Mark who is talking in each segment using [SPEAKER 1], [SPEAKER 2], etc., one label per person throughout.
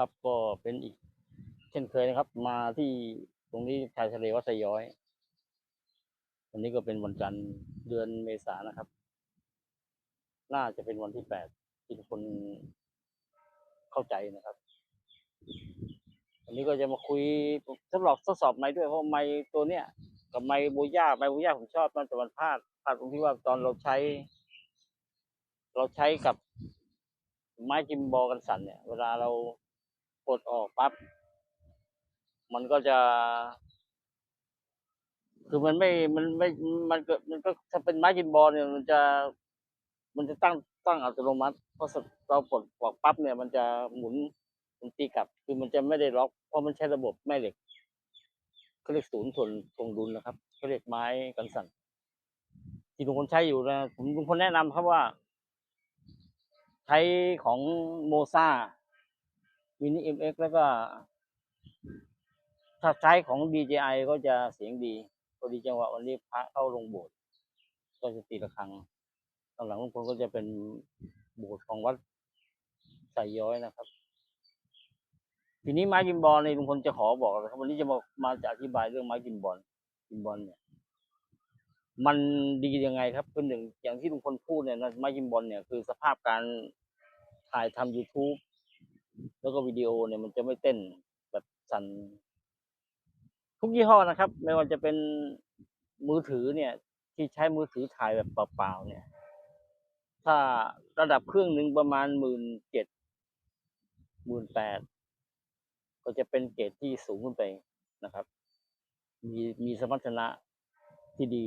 [SPEAKER 1] ครับก็เป็นอีก เช่นเคยนะครับ มาที่ตรงนี้ชายทะเลวัดไซย้อย วันนี้ก็เป็นวันจันทร์เดือนเมษานะครับ น่าจะเป็นวันที่แปดที่ทุกคนเข้าใจนะครับวันนี้ก็จะมาคุยทดลองทดสอบไม้ด้วยเพราะไม้ตัวเนี้ยกับไม้โบย่าไม้โบย่าผมชอบมันแต่มันพลาดพลาดตรงที่ว่าตอนเราใช้ เราใช้กับไม้จิมบอกันสันเนี่ย เวลาเรา กดออกปั๊บมันก็จะ คือมันไม่มันไม่มันก็มันก็ถ้าเป็นไม้จิมบอลเนี่ยมันจะ มันจะตั้งตั้งอัตโนมัติเพราะเราปลดออกปั๊บเนี่ย มันจะหมุนหมุนตีกลับ คือมันจะไม่ได้ล็อก เพราะมันใช้ระบบแม่เหล็กเขาเรียกศูนย์ถ่วงทงดุลนะครับเขาเรียกไม้กันสั่นที่ทุกคนใช้อยู่นะผมทุกคนแนะนำครับว่า ใช้ของโมซา มินิเอ็มเอ็กแล้วก็ถ้าใช้ของ DJI ก็จะเสียงดีพอดีจังหวะวันนี้พระเข้าลงโบสถ์ก็จะตีระฆังตอนหลังลุงพลก็จะเป็นโบสถ์ของวัดไสย้อยนะครับ ทีนี้ไม้กิมบอลในลุงพลจะขอบอกนะครับ วันนี้จะมามาจะอธิบายเรื่องไม้กิมบอลกิมบอลเนี่ย มันดียังไงครับคือหนึ่งอย่างที่ลุงพลพูดเนี่ยนะไม้กิมบอลเนี่ยคือสภาพการถ่ายทำ YouTube แล้วก็วิดีโอเนี่ยมันจะไม่เต้นแบบสั่นทุกยี่ห้อนะครับ ไม่ว่าจะเป็นมือถือเนี่ย ที่ใช้มือถือถ่ายแบบเปล่าๆเนี่ย ถ้าระดับเครื่องหนึ่งประมาณหมื่นเจ็ดหมื่นแปดก็จะเป็นเกรดที่สูงขึ้นไปนะครับ มีมีสมรรถนะที่ดี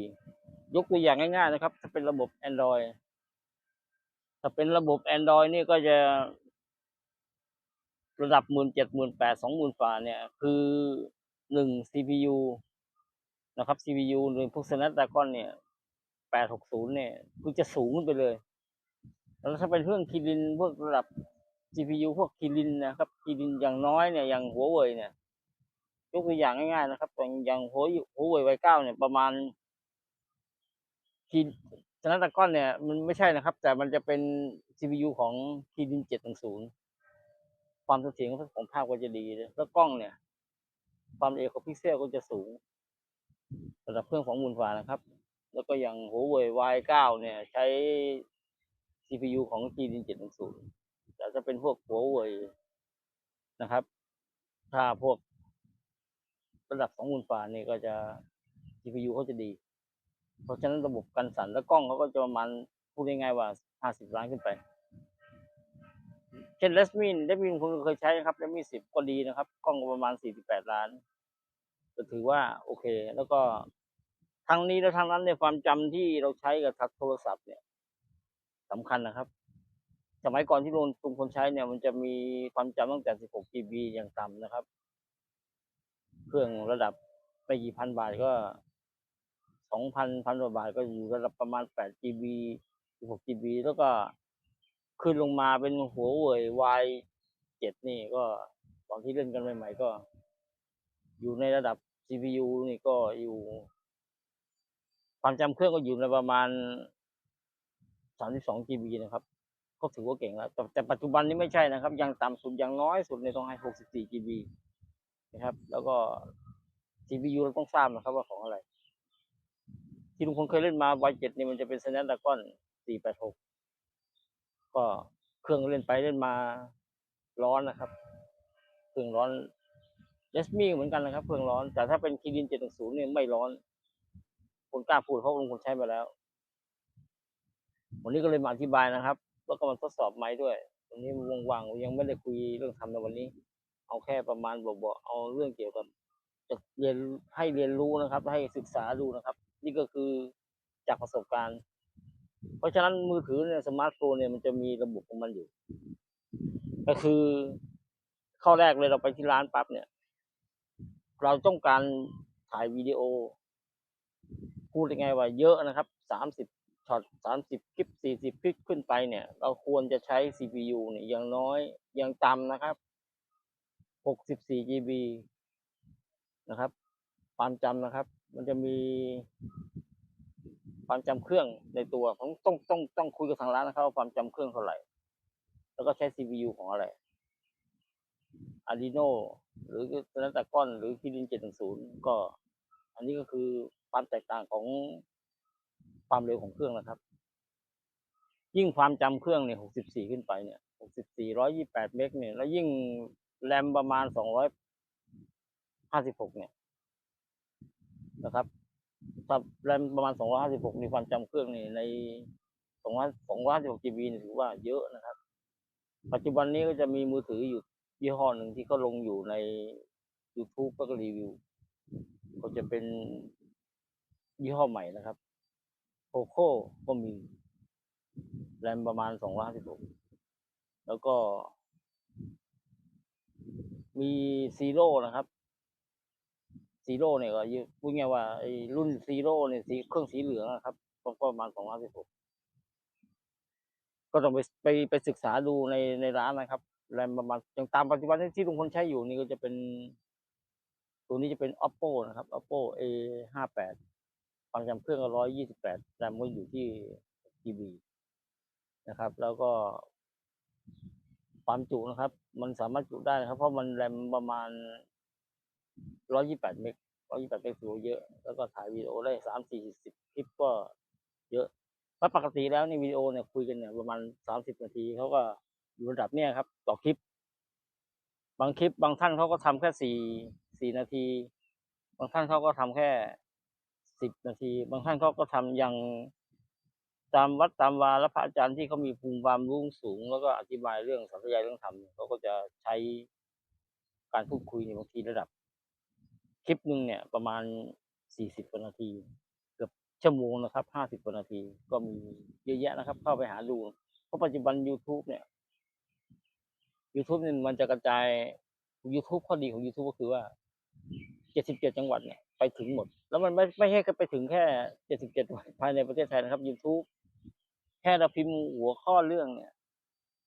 [SPEAKER 1] ยกตัวอย่างง่าย ๆ นะครับ ถ้าเป็นระบบ Android ถ้าเป็นระบบ Android นี่ก็จะ ระดับหมื่นเจ็ดหมื่นแปดสองหมื่นฝ่าเนี่ยคือหนึ่ง CPU นะครับ CPU หรือพวก Snapdragon เนี่ยแปดหกศูนย์เนี่ยคือจะสูงขึ้นไปเลย แล้วถ้าเป็นเครื่องคีรินพวกระดับ CPU พวกคีรินนะครับคีรินอย่างน้อยเนี่ยอย่างหัวเว่ยเนี่ยยกตัวอย่างง่ายๆนะครับอย่างอย่างหัวหัวเว่ยไวเก้าเนี่ยประมาณคีสนปดราก้อนเนี่ยมันไม่ใช่นะครับ แต่มันจะเป็น CPU ของคีรินเจ็ดหนึ่งศูนย์ ความเสถียรของภาพก็จะดีเลยแล้วกล้องเนี่ย ความละเอียดของพิกเซลก็จะสูงระดับเครื่องของมูลฟ้านะครับ แล้วก็อย่างหัวเว่ย Y9 เนี่ย ใช้ CPU ของ Kirin 710แต่จะเป็นพวกหัวเว่ยนะครับ ถ้าพวกระดับของมูลฟ้านี่ก็จะ CPU เขาจะดี เพราะฉะนั้นระบบกันสั่นและกล้องเขาก็จะประมาณพูดง่ายๆว่า 50 ล้านขึ้นไป เช่นเลสมินเลสมินผมเคยใช้นะครับเลสมินสิบก็ดีนะครับ กล้องประมาณ48ล้านก็ถือว่าโอเค แล้วก็ทั้งนี้และทั้งนั้นเนี่ยความจำที่เราใช้กับทักโทรศัพท์เนี่ยสำคัญนะครับ สมัยก่อนที่ลงตุงคนใช้เนี่ย มันจะมีความจำตั้งแต่16 GB อย่างต่ำนะครับ เครื่องระดับไม่กี่พันบาทก็2,000พันกว่าบาทก็อยู่ระดับประมาณ8 GB 16 GB แล้วก็ ขึ้นลงมาเป็นหัวเว่ย Y 7นี่ก็ตอนที่เล่นกันใหม่ๆก็ อยู่ในระดับ CPU นี่ก็อยู่ ความจำเครื่องก็อยู่ในประมาณ 32 GB นะครับ ก็ถือว่าเก่งแล้วแต่แต่ปัจจุบันนี้ไม่ใช่นะครับ ยังต่ำสุดยังน้อยสุดในต้องให้ 64 GB นะครับ แล้วก็ CPU เราต้องทราบนะครับว่าของอะไร ที่ลุงพลเคยเล่นมา Y7 นี่มันจะเป็น Snapdragon 486 ก็เครื่องเล่นไปเล่นมาร้อนนะครับ เครื่องร้อนเลสมี่เหมือนกันนะครับ เครื่องร้อน แต่ถ้าเป็นคีริน710เนี่ยไม่ร้อนคนกล้าพูดเพราะลุงพลใช้มาแล้ว วันนี้ก็เลยมาอธิบายนะครับแล้วก็มาทดสอบไม้ด้วย วันนี้ว่างๆยังไม่ได้คุยเรื่องทำในวันนี้ เอาแค่ประมาณบอกๆเอาเรื่องเกี่ยวกับจะเรียนให้เรียนรู้นะครับ ให้ศึกษาดูนะครับ นี่ก็คือจากประสบการณ์ เพราะฉะนั้นมือถือเนี่ยสมาร์ทโฟนเนี่ยมันจะมีระบบของมันอยู่ ก็คือข้อแรกเลยเราไปที่ร้านปั๊บเนี่ย เราต้องการถ่ายวิดีโอ พูดยังไงว่าเยอะนะครับสามสิบช็อตสามสิบคลิปสี่สิบคลิปขึ้นไปเนี่ย เราควรจะใช้ CPU เนี่ยอย่างน้อยอย่างต่ำนะครับหกสิบสี่ GB นะครับความจำนะครับ มันจะมี ความจำเครื่องในตัวผมต้องต้องต้องคุยกับทางร้านนะครับว่าความจำเครื่องเท่าไหร่ แล้วก็ใช้ CPU ของอะไร Arduino หรือ Snapdragon หรือ Kirin 710ก็ อันนี้ก็คือความแตกต่างของความเร็วของเครื่องนะครับ ยิ่งความจำเครื่องเนี่ย64ขึ้นไปเนี่ย64 128เมกเนี่ยแล้วยิ่งแรมประมาณ256เนี่ยนะครับ ถ้าแรมประมาณ 256 มีความจำเครื่องนี่ใน 256 GB นี่ถือว่าเยอะนะครับ ปัจจุบันนี้ก็จะมีมือถืออยู่ยี่ห้อหนึ่งที่เขาลงอยู่ใน YouTube ก็รีวิว ก็จะเป็นยี่ห้อใหม่นะครับ Poco ก็มีแรมประมาณ 256 แล้วก็มีซีโร่นะครับ ซีโร่เนี่ยก็ยึพูดง่ายว่าไอ้รุ่นซีโร่เนี่ยสีเครื่องสีเหลืองอะครับก็ประมาณ256ก็ต้องไปไปไปศึกษาดูในในร้านนะครับแรมประมาณอย่างตามปัจจุบันที่ลุงพลใช้อยู่นี่ก็จะเป็น ตัวนี้จะเป็น oppo นะครับ oppo a ห้าแปดความจำเครื่องก็ร้อยยี่สิบแปดแรมก็อยู่ที่ GB นะครับ แล้วก็ความจุนะครับ มันสามารถจุได้นะครับ เพราะมันแรมประมาณ ร้อยยี่แปดเมกร้อยยี่แปดเมกถือว่าเยอะ แล้วก็ถ่ายวิดีโอได้สามสี่สิบคลิปก็เยอะเพราะปกติแล้วในวิดีโอเนี่ยคุยกันเนี่ยประมาณสามสิบนาทีเขาก็อยู่ระดับเนี้ยครับ ต่อคลิป บางคลิปบางท่านเขาก็ทำแค่สี่สี่นาที บางท่านเขาก็ทำแค่สิบนาที บางท่านเขาก็ทำอย่างตามวัดตามวาและพระอาจารย์ที่เขามีภูมิความรู้สูง แล้วก็อธิบายเรื่องสาธยายเรื่องธรรมเขาก็จะใช้การพูดคุยในบางทีระดับ คลิปหนึ่งเนี่ยประมาณสี่สิบกวนาที เกือบชั่วโมงนะครับห้าสิบกวนาที ก็มีเยอะแยะนะครับ เข้าไปหาดู เพราะปัจจุบัน YouTube เนี่ย YouTube เนี่ยมันจะกระจาย YouTube ข้อดีของ YouTube ก็คือว่า77จังหวัดเนี่ยไปถึงหมด แล้วมันไม่ไม่ใช่ไปถึงแค่77จังหวัดภายในประเทศไทยนะครับ YouTube แค่เราพิมพ์หัวข้อเรื่องเนี่ย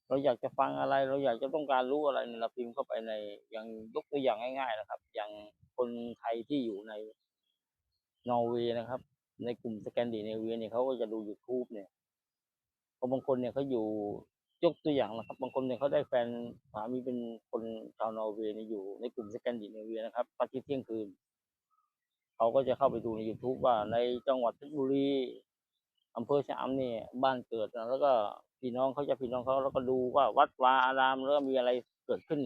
[SPEAKER 1] เราอยากจะฟังอะไร เราอยากจะต้องการรู้อะไรเนี่ยเราพิมพ์เข้าไปในอย่างยกตัวอย่างง่าย ๆ นะครับ อย่าง คนไทยที่อยู่ในนอร์เวย์นะครับ ในกลุ่มสแกนดิเนเวียเนี่ยเขาก็จะดู YouTube เนี่ยเพราะบางคนเนี่ยเขาอยู่ยกตัวอย่างนะครับ บางคนเนี่ยเขาได้แฟนสามีเป็นคนชาวนอร์เวย์เนี่ยอยู่ในกลุ่มสแกนดิเนเวียนะครับตอนที่เที่ยงคืนเขาก็จะเข้าไปดูใน YouTube ว่าในจังหวัดเพชรบุรีอำเภอชะอำเนี่ยบ้านเกิดนะแล้วก็พี่น้องเขาจะพี่น้องเขาแล้วก็ดูว่าวัดวาอารามแล้วมีอะไร กิดขึ้น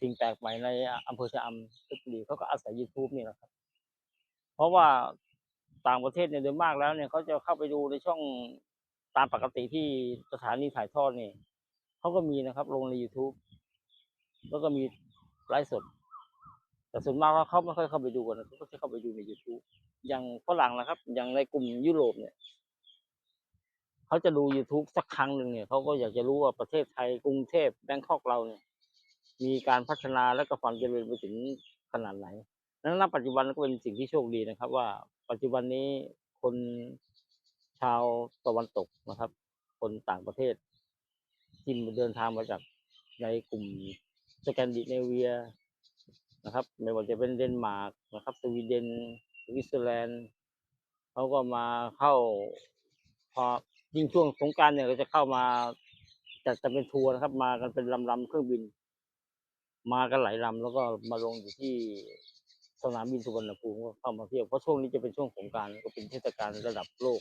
[SPEAKER 1] สิ่งแปลกใหม่ในอำเภอชะอำเพชรบุรีเขาก็อาศัย YouTube นี่แหละครับ เพราะว่าต่างประเทศเนี่ยโดยมากแล้วเนี่ยเขาจะเข้าไปดูในช่องตามปกติที่สถานีถ่ายทอดนี่เขาก็มีนะครับ ลงใน YouTube แล้วก็มีไลฟ์สด แต่ส่วนมากเขาไม่ค่อยเข้าไปดูกันเขาก็จะเข้าไปดูใน YouTube อย่างฝรั่งนะครับ อย่างในกลุ่มยุโรปเนี่ยเขาจะดู YouTube สักครั้งหนึ่งเนี่ยเขาก็อยากจะรู้ว่าประเทศไทยกรุงเทพแบงคอกเราเนี่ย มีการพัฒนาและก็ความเจริญไปถึงขนาดไหนนั้นณปัจจุบันก็เป็นสิ่งที่โชคดีนะครับ ว่าปัจจุบันนี้คนชาวตะวันตกนะครับ คนต่างประเทศที่เดินทางมาจากในกลุ่มสแกนดิเนเวียนะครับ ไม่ว่าจะเป็นเดนมาร์กนะครับ สวีเดนสวิตเซอร์แลนด์เขาก็มาเข้าพอยิ่งช่วงสงกรารเนี่ยก็จะเข้ามาจัดจะเป็นทัวร์นะครับ มากันเป็นลำๆเครื่องบิน มากันหลายลำแล้วก็มาลงอยู่ที่สนามบินสุวรรณภูมิก็เข้ามาเที่ยวเพราะช่วงนี้จะเป็นช่วงสงการก็เป็นเทศกาลระดับโลก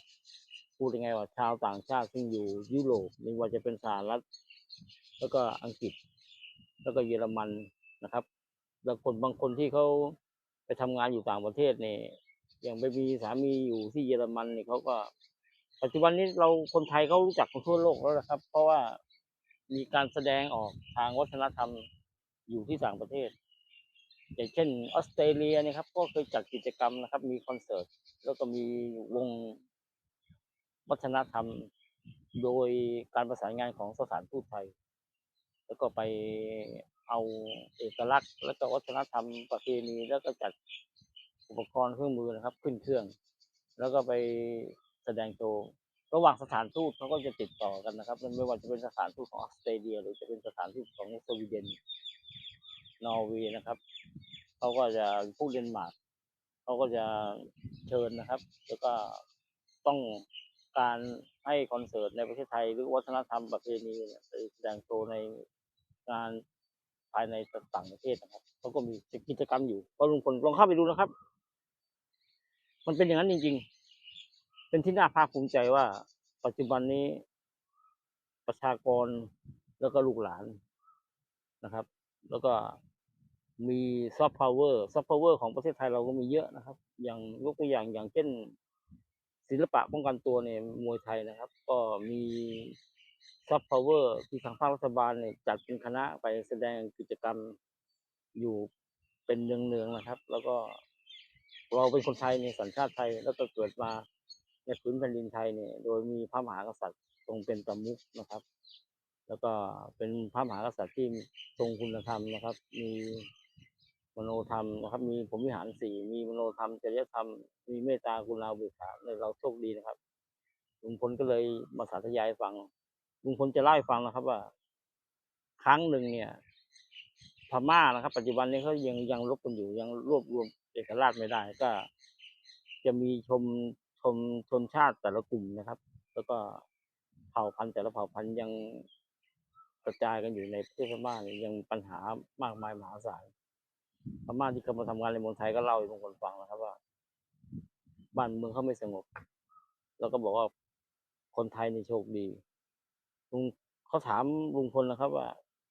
[SPEAKER 1] พูดยังไงว่าชาวต่างชาติซึ่งอยู่ยุโรปไม่ว่าจะเป็นสหรัฐ แล้วก็อังกฤษ แล้วก็เยอรมันนะครับ แล้วคนบางคนที่เขาไปทำงานอยู่ต่างประเทศเนี่ยอย่างไปมีสามีอยู่ที่เยอรมันเนี่ยเขาก็ ปัจจุบันนี้เราคนไทยเขารู้จักกันทั่วโลกแล้วนะครับ เพราะว่ามีการแสดงออกทางวัฒนธรรม อยู่ที่ต่างประเทศ อย่างเช่นออสเตรเลียนะครับ ก็เคยจัดกิจกรรมนะครับ มีคอนเสิร์ต แล้วก็มีวงวัฒนธรรม โดยการประสานงานของสถานทูตไทย แล้วก็ไปเอาเอกลักษณ์ แล้วก็วัฒนธรรมประเพณีแล้วก็จัดอุปกรณ์เครื่องมือนะครับ ขึ้นเครื่อง แล้วก็ไปแสดงโชว์ระหว่างสถานทูตเขาก็จะติดต่อกันนะครับ ไม่ว่าจะเป็นสถานทูตของออสเตรเลีย หรือจะเป็นสถานทูตของสวีเดน นอร์เวย์นะครับเขาก็จะผู้เดนมาร์กเขาก็จะเชิญนะครับ แล้วก็ต้องการให้คอนเสิร์ตในประเทศไทยหรือวัฒนธรรมประเพณีเนี่ยไปแสดงโชว์ในงานภายในต่างประเทศนะครับเขาก็มีกิจกรรมอยู่ก็ลุงพลลองเข้าไปดูนะครับ มันเป็นอย่างนั้นจริง ๆ เป็นที่น่าภาคภูมิใจว่า ปัจจุบันนี้ประชากรแล้วก็ลูกหลานนะครับ แล้วก็มีซอฟต์พาวเวอร์ซอฟต์พาวเวอร์ของประเทศไทยเราก็มีเยอะนะครับ อย่างยกตัวอย่างอย่างเช่น ศิลปะป้องกันตัวเนี่ยมวยไทยนะครับ ก็มีซอฟต์พาวเวอร์ที่ทางภาครัฐบาลเนี่ยจัดเป็นคณะไปแสดงกิจกรรมอยู่เป็นเนืองๆนะครับ แล้วก็เราเป็นคนไทยในสัญชาติไทย แล้วก็เกิดมาในพื้นแผ่นดินไทยเนี่ยโดยมีพระมหากษัตริย์ทรงเป็นประมุขนะครับ แล้วก็เป็นพระมหากษัตริย์ที่ทรงคุณธรรมนะครับ มีมโนธรรมนะครับ มีผมวิหารสี่มีมโนธรรมจริยธรรม มีเมตตากุณาอุเบกขาเนี่ยเราโชคดีนะครับลุงพลก็เลยมาสาธยายฟังลุงพลจะเล่าให้ฟังนะครับ ว่า ครั้งหนึ่งเนี่ยพม่านะครับ ปัจจุบันนี้เขายังยังรบกันอยู่ยังรวบรวมเอกราชไม่ได้ ก็ จะมีชมชมชนชาติแต่ละกลุ่มนะครับ แล้วก็เผ่าพันธุ์แต่ละเผ่าพันธุ์ยัง กระจายกันอยู่ในประเทศพม่าเนี่ยยังปัญหามากมายมหาศาลพม่าที่เขามาทำงานในเมืองไทยก็เล่าให้ลุงพลฟังนะครับว่า บ้านเมืองเขาไม่สงบ แล้วก็บอกว่าคนไทยในโชคดีลุงเขาถามลุงพลนะครับ ว่า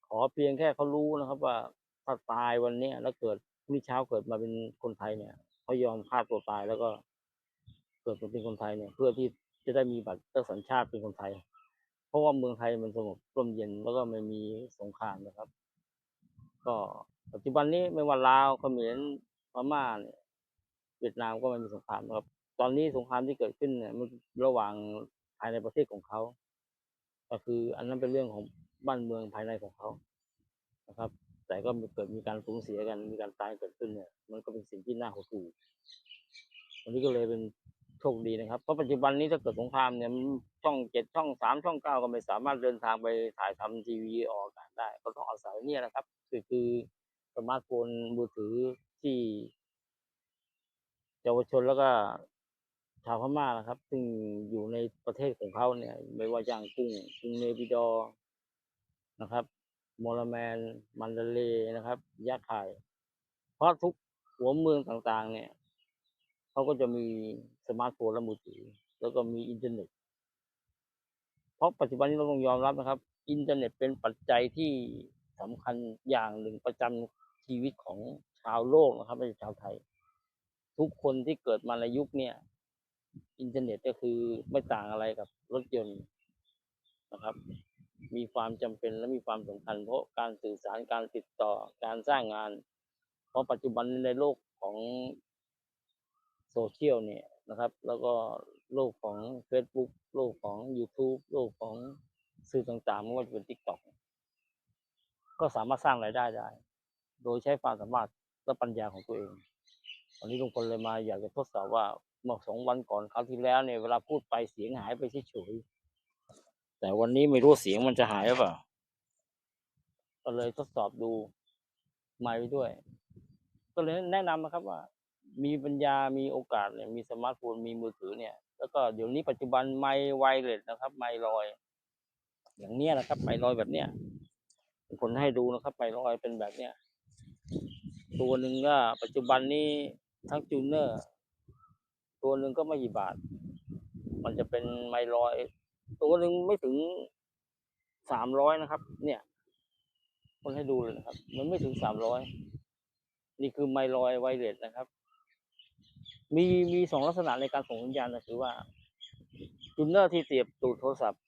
[SPEAKER 1] ขอเพียงแค่เขารู้นะครับ ว่าถ้าตายวันเนี้ยแล้วเกิดพรุ่งนี้เช้าเกิดมาเป็นคนไทยเนี่ยเขายอมฆ่าตัวตายแล้วก็เกิดมาเป็นคนไทยเนี่ย เพื่อที่จะได้มีบัตรสัญชาติเป็นคนไทย ราะว่าเมืองไทยมันสงบร่มเย็นแล้วก็ไม่มีสงครามนะครับ ก็ปัจจุบันนี้ไม่ว่าลาวเขมรพม่าเนี่ยเวียดนามก็ไม่มีสงครามนะครับ ตอนนี้สงครามที่เกิดขึ้นเนี่ยมันระหว่างภายในประเทศของเขา ก็คืออันนั้นเป็นเรื่องของบ้านเมืองภายในของเขานะครับ แต่ก็เกิดมีการสูญเสียกันมีการตายเกิดขึ้นเนี่ย มันก็เป็นสิ่งที่น่าหดหู่วันนี้ก็เลยเป็น โชคดีนะครับ เพราะปัจจุบันนี้ถ้าเกิดสงครามเนี่ยมันช่องเจ็ดช่องสามช่องเก้าก็ไม่สามารถเดินทางไปถ่ายทำทีวีออกอากาศได้ ก็ต้องอาศัยเนี่ยนะครับ คือคือสมาร์ทโฟนมือถือที่เยาวชนแล้วก็ชาวพม่านะครับ ซึ่งอยู่ในประเทศของเขาเนี่ย ไม่ว่าอย่างกุ้งกรุงเนปิดอ์นะครับมอลแมน มันเดเลย์นะครับยะไข่เพราะทุกหัวเมืองต่างๆ เนี่ยเขาก็จะมี สมาร์ทโฟนและมือถือ แล้วก็มีอินเทอร์เน็ต เพราะปัจจุบันนี้เราต้องยอมรับนะครับ อินเทอร์เน็ตเป็นปัจจัยที่สำคัญอย่างหนึ่งประจำชีวิตของชาวโลกนะครับไม่ใช่ชาวไทย ทุกคนที่เกิดมาในยุคเนี่ยอินเทอร์เน็ตก็คือไม่ต่างอะไรกับรถยนต์นะครับ มีความจำเป็นและมีความสำคัญ เพราะการสื่อสารการติดต่อการสร้างงาน เพราะปัจจุบันในโลกของโซเชียลเนี่ย นะครับ แล้วก็โลกของ Facebook โลกของ YouTube โลกของสื่อต่างๆไม่ว่าจะเป็น TikTok ก็สามารถสร้างรายได้ได้ โดยใช้ความสามารถและปัญญาของตัวเองวันนี้ลุงพลเลยมาอยากจะทดสอบว่าเมื่อสองวันก่อนคราวที่แล้วเนี่ยเวลาพูดไปเสียงหายไปเฉยๆแต่วันนี้ไม่รู้เสียงมันจะหายหรือเปล่าก็เลยทดสอบดูไมค์ไปด้วย ก็เลยแนะนำนะครับว่า มีปัญญามีโอกาสเนี่ยมีสมาร์ทโฟนมีมือถือเนี่ย แล้วก็เดี๋ยวนี้ปัจจุบันไมไวเลสนะครับ ไมลอย อย่างเนี้ยนะครับ ไมลอยแบบเนี้ยผมคนให้ดูนะครับไมลอยเป็นแบบเนี้ยตัวหนึ่งก็ปัจจุบันนี้ทั้งจูเนอร์ ตัวหนึ่งก็ไม่กี่บาท มันจะเป็นไมลอย ตัวหนึ่งไม่ถึงสามร้อยนะครับ เนี่ยคนให้ดูเลยนะครับ มันไม่ถึงสามร้อยนี่คือไมลอยไวเลสนะครับ มีมีสองลักษณะในการส่งสัญญาณนะคือว่าจูเนอร์ที่เสียบตูดโทรศัพท์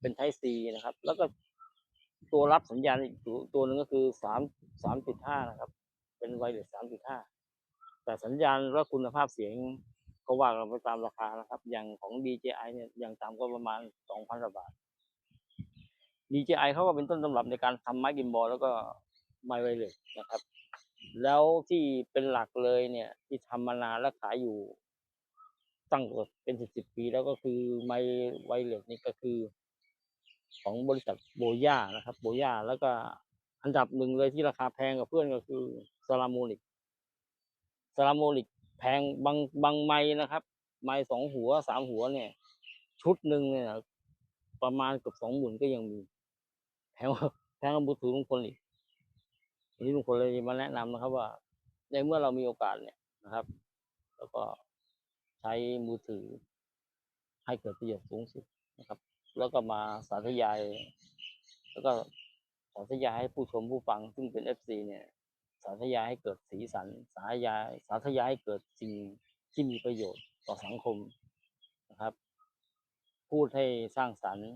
[SPEAKER 1] เป็นไทซีนะครับ แล้วก็ตัวรับสัญญาณอีกตัวตัวหนึ่งก็คือสามสามจุดห้านะครับ เป็นไวเลสสามจุดห้าแต่สัญญาณและคุณภาพเสียงก็ว่ากันไปตามราคานะครับ อย่างของ DJI เนี่ยอย่างต่ำก็ประมาณสองพันบาท DJI เขาก็เป็นต้นตำรับในการทำไม้กิมบอลแล้วก็ไมไวเลสนะครับ แล้วที่เป็นหลักเลยเนี่ย ที่ทำมานานและขายอยู่ ตั้งเป็นสิบสิบปีแล้วก็คือไมไวเลสนี่ก็คือ ของบริษัทโบย่านะครับ โบย่าแล้วก็อันดับหนึ่งเลยที่ราคาแพงกับเพื่อนก็คือซาลาโมนิกซาลาโมนิกแพงบางบางไม้นะครับ ไม้สองหัวสามหัวเนี่ย ชุดหนึ่งเนี่ย ประมาณเกือบสองหมื่นก็ยังมีแพงแพงกว่ามือถือของคนอีก วันนี้ลุงพลเลยมาแนะนำนะครับ ว่าในเมื่อเรามีโอกาสเนี่ยนะครับ แล้วก็ใช้มือถือ ให้เกิดประโยชน์สูงสุดนะครับ แล้วก็มาสาธยาย แล้วก็สาธยายให้ผู้ชมผู้ฟัง ซึ่งเป็นเอฟซีเนี่ย สาธยายให้เกิดสีสัน สาธยายสาธยายให้เกิดสิ่งที่มีประโยชน์ต่อสังคมนะครับ พูดให้สร้างสรรค์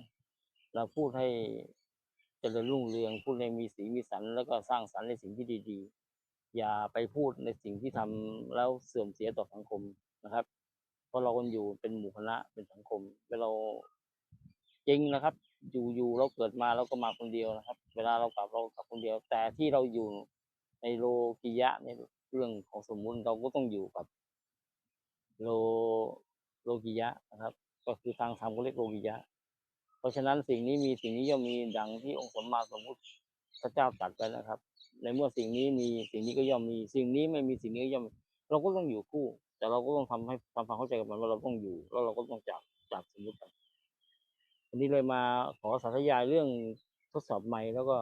[SPEAKER 1] เราพูดให้ จริญรุ่งเรืองพูดให้มีสีมีสันแล้วก็สร้างสรรค์ในสิ่งที่ดี ๆ อย่าไปพูดในสิ่งที่ทำแล้วเสื่อมเสียต่อสังคมนะครับ เพราะเราคนอยู่เป็นหมู่คณะเป็นสังคมเวลาเราจริงนะครับ อยู่อยู่เราเกิดมาเราก็มาคนเดียวนะครับ เวลาเรากลับเรากลับคนเดียว แต่ที่เราอยู่ในโลกิยะในเรื่องของสมมุติเราก็ต้องอยู่กับ โลโลกิยะนะครับ ก็คือทางธรรมเขาเรียกโลกิยะ เพราะฉะนั้นสิ่งนี้มีสิ่งนี้ย่อมมีดังที่องค์สมมาสมพุทธเจ้าตรัสไว้นะครับ ในเมื่อสิ่งนี้มีสิ่งนี้ก็ย่อมมีสิ่งนี้ไม่มีสิ่งนี้ย่อมเราก็ต้องอยู่คู่ แต่เราก็ต้องทำให้ทำความเข้าใจกับมันว่าเราต้องอยู่ แล้วเราก็ต้องจากจากสมมติกันวันนี้เลยมาขอสาธยายเรื่องทดสอบใหม่แล้วก็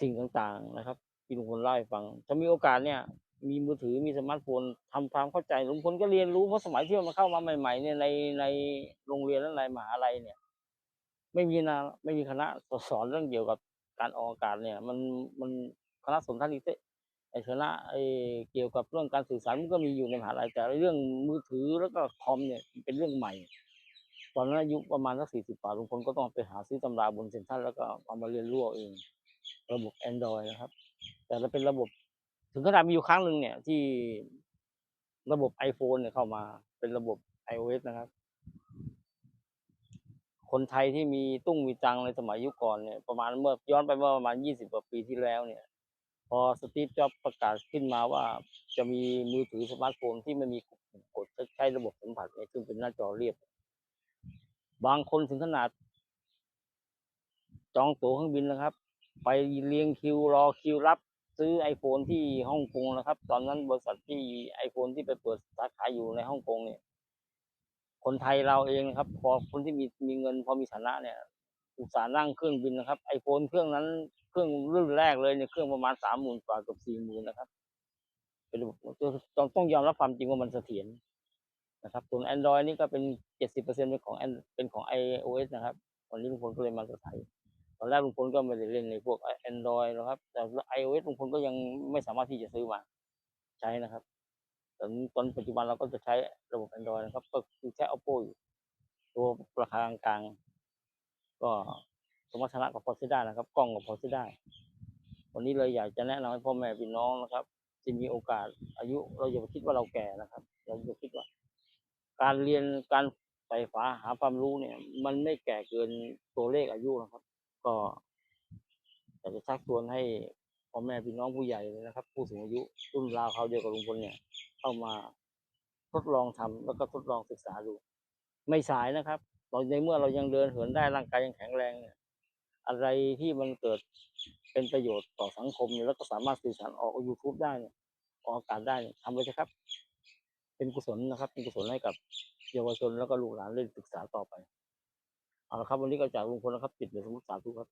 [SPEAKER 1] สิ่งต่างๆนะครับ ที่ลุงพลเล่าให้ฟังถ้ามีโอกาสเนี่ย มีมือถือมีสมาร์ทโฟนทำความเข้าใจลุงพลก็เรียนรู้เพราะสมัยที่มันเข้ามาใหม่ ๆ เนี่ยในในโรงเรียนและในมหาลัยเนี่ย ไม่มีนะไม่มีคณะสอนเรื่องเกี่ยวกับการออกอากาศเนี่ย มันมันคณะสนทนานิเทศไอคณะไอเกี่ยวกับเรื่องการสื่อสารมันก็มีอยู่ในมหาลัยแต่เรื่องมือถือแล้วก็คอมเนี่ยเป็นเรื่องใหม่ ตอนนั้นอายุประมาณสักสี่สิบกว่าลุงพลก็ต้องไปหาซื้อตำราบนเซ็นทรัลแล้วก็เอามาเรียนรู้เอาเองระบบ Android นะครับ แต่จะเป็นระบบ ถึงขนาดมีอยู่ครั้งหนึ่งเนี่ยที่ระบบ iPhone เนี่ยเข้ามาเป็นระบบ iOS นะครับ คนไทยที่มีตุ้งมีตังในสมัยยุคก่อนเนี่ยประมาณเมื่อย้อนไปเมื่อประมาณยี่สิบกว่าปีที่แล้วเนี่ย พอสตีฟจ็อบประกาศขึ้นมาว่าจะมีมือถือสมาร์ทโฟนที่ไม่มีกดใช้ระบบสัมผัสเนี่ยซึ่งเป็นหน้าจอเรียบ บางคนถึงขนาด จองตั๋วเครื่องบินนะครับ ไปเรียงคิวรอคิวรับ ซื้อ iPhone ที่ฮ่องกงนะครับ ตอนนั้นบริษัทที่ iPhone ที่ไปเปิดสาขาอยู่ในฮ่องกงเนี่ย คนไทยเราเองนะครับ พอคนที่มีมีเงินพอมีฐานะเนี่ยอุตส่าห์นั่งเครื่องบินนะครับ iPhone เครื่องนั้นเครื่องรุ่นแรกเลยเนี่ยเครื่องประมาณสามหมื่นกว่าเกับสี่หมื่นนะครับเป็นระบบต้องต้องยอมรับความจริงว่ามันเสถียรนะครับส่วน Android นี่ก็เป็นเจ็ดสิบเปอร์เซ็นเป็นของเป็นของ iOS นะครับวันนี้ลุงพลก็เลยมาไทย อนแรกลุงพลก็ไม่ได้เล่นในพวก Android นะครับ แต่ iOS ลุงพลก็ยังไม่สามารถที่จะซื้อมาใช้นะครับตอนตอนปัจจุบันเราก็จะใช้ระบบ Android นะครับ ก็คือใช้ Oppo อยู่ ตัวราคากลางๆก็สมรรถนะกับพอใช้ได้นะครับ กล้องกับพอใช้ได้ วันนี้เลยอยากจะแนะนำให้พ่อแม่พี่น้องนะครับที่มีโอกาสอายุเราอย่าไปคิดว่าเราแก่นะครับ เราอย่าคิดว่า การเรียนการใฝ่ฝันหาความรู้เนี่ย มันไม่แก่เกินตัวเลขอายุนะครับ ก็อยากจะชักชวนให้พ่อแม่พี่น้องผู้ใหญ่เลยนะครับ ผู้สูงอายุรุ่นราวเขาเดียวกับลุงพลเนี่ย เข้ามาทดลองทำแล้วก็ทดลองศึกษาดู ไม่สายนะครับเราในเมื่อเรายังเดินเหินได้ร่างกายยังแข็งแรงเนี่ยอะไรที่มันเกิดเป็นประโยชน์ต่อสังคมเนี่ยแล้วก็สามารถสื่อสารออก YouTube ได้เนี่ยออกอากาศได้เนี่ยทำเลยนะครับ เป็นกุศลนะครับ เป็นกุศลให้กับเยาวชนแล้วก็ลูกหลานได้ศึกษาต่อไป เอาละครับวันนี้ก็จากลุงพลนะครับปิดเลยสมุทรสาธุครับ